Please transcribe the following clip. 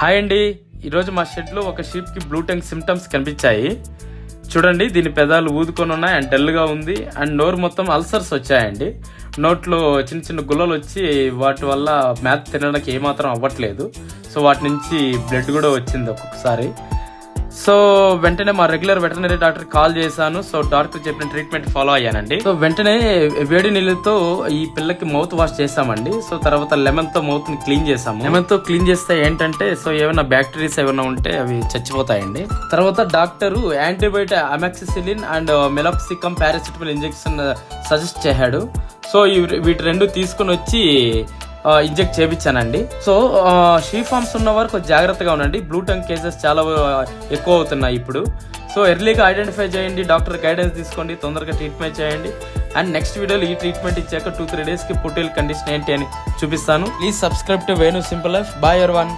Hi అండి. ఈరోజు మా షెడ్లో ఒక షీప్కి బ్లూ టంగ్ సిమ్టమ్స్ కనిపించాయి. చూడండి దీని పెదాలు ఊదుకొని ఉన్నాయి అండ్ డల్గా ఉంది అండ్ నోరు మొత్తం అల్సర్స్ వచ్చాయండి. నోట్లో చిన్న చిన్న గుల్లలు వచ్చి వాటి వల్ల మ్యాథ్ తినడానికి ఏమాత్రం అవ్వట్లేదు. సో వాటి నుంచి బ్లడ్ కూడా వచ్చింది ఒక్కొక్కసారి. సో వెంటనే మా రెగ్యులర్ వెటర్నరీ డాక్టర్ కాల్ చేశాను. సో డాక్టర్ చెప్పిన ట్రీట్మెంట్ ఫాలో అయ్యానండి. సో వెంటనే వేడి నీళ్ళతో ఈ పిల్లకి మౌత్ వాష్ చేసామండి సో తర్వాత లెమన్తో మౌత్ని క్లీన్ చేసాము లెమన్తో క్లీన్ చేస్తే ఏంటంటే సో ఏమైనా బ్యాక్టీరియాస్ ఏమైనా ఉంటే అవి చచ్చిపోతాయండి. తర్వాత doctor antibiotic amoxicillin and meloxicam paracetamol injection suggest చేశాడు. సో వీటి రెండు తీసుకుని వచ్చి ఇంజెక్ట్ చేయించానండి సో షీ ఫార్మ్స్ ఉన్న వారు జాగ్రత్తగా ఉండండి. బ్లూ టంగ్ కేసెస్ చాలా ఎక్కువ అవుతున్నాయి ఇప్పుడు. సో ఎర్లీగా ఐడెంటిఫై చేయండి డాక్టర్ గైడెన్స్ తీసుకోండి తొందరగా ట్రీట్మెంట్ చేయండి. అండ్ నెక్స్ట్ వీడియోలో ఈ ట్రీట్మెంట్ ఇచ్చాక టూ త్రీ డేస్కి పుట్టిల్ కండిషన్ ఏంటి అని చూపిస్తాను. Please subscribe to Venu simple life boy ever one